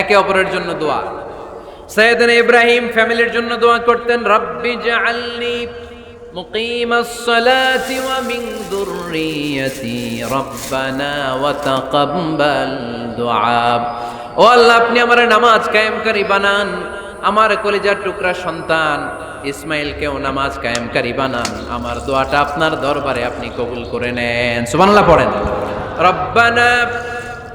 একে অপরের জন্য দোয়া। সৈয়দিন ইব্রাহিম ফ্যামিলির জন্য দোয়া করতেন, রব্বি জাআলনি মুকিমাস সালাতি ওয়া মিন যুররিয়াতি রব্বানা ওয়া তাকাব্বাল দুআ। ও আল্লাহ, আপনি আমার নামাজ কায়েমকারী বানান, আমার কলিজার টুকরা সন্তান ইসমাইলকেও নামাজ কায়েমকারী বানান। আমার দোয়াটা আপনার দরবারে আপনি কবুল করে নেন। সুবহানাল্লাহ পড়েন। রব্বানা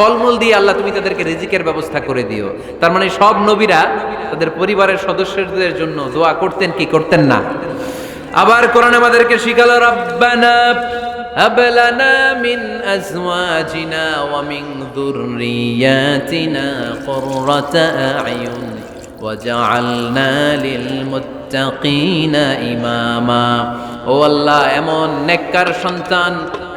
ফলমূল দিয়ে আল্লাহ তুমি তাদেরকে রিজিকের ব্যবস্থা করে দিও। তার মানে সব নবীরা তাদের পরিবারের সদস্যদের জন্য দোয়া করতেন, কি করতেন না? আবার কোরআন আমাদেরকে শিখালো, রব্বানা হাবলানা মিন আজওয়াজিনা ওয়া মিন যুররিয়াতিনা কুররাতা আয়ুন ওয়াজআলনা লিল মুত্তাকিনা ইমামা। ও আল্লাহ, এমন নেককার সন্তান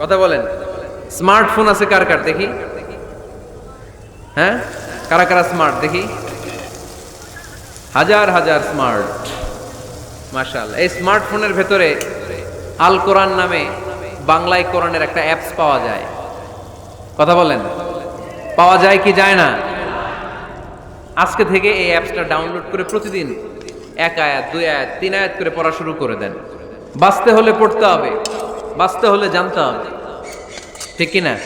কথা বলেন। স্মার্টফোন আছে কার কার? দেখি। হ্যাঁ? কারা কারা স্মার্ট দেখি। হাজার হাজার স্মার্ট মাশাল এই স্মার্টফোনের ভেতরে আল কোরআন নামে বাংলায় কোরআনের একটা অ্যাপস পাওয়া যায়। কথা বলেন। পাওয়া যায় কি যায় না? আজকে থেকে এই অ্যাপসটা ডাউনলোড করে প্রতিদিন এক আয়াত, দুই আয়াত, তিন আয়াত করে পড়া শুরু করে দেন। বাঁচতে হলে পড়তে হবে। বাঁচতে হলে জানতে হবে। ঠিক কিনা?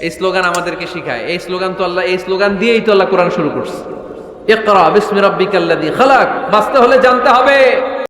এই স্লোগান আমাদেরকে শিখায়। এই স্লোগান তো আল্লাহ, এই স্লোগান দিয়েই তো আল্লাহ কোরআন শুরু করছে। ইকরা বিসমি রাব্বিকাল্লাযী খালাক। বাঁচতে হলে জানতে হবে।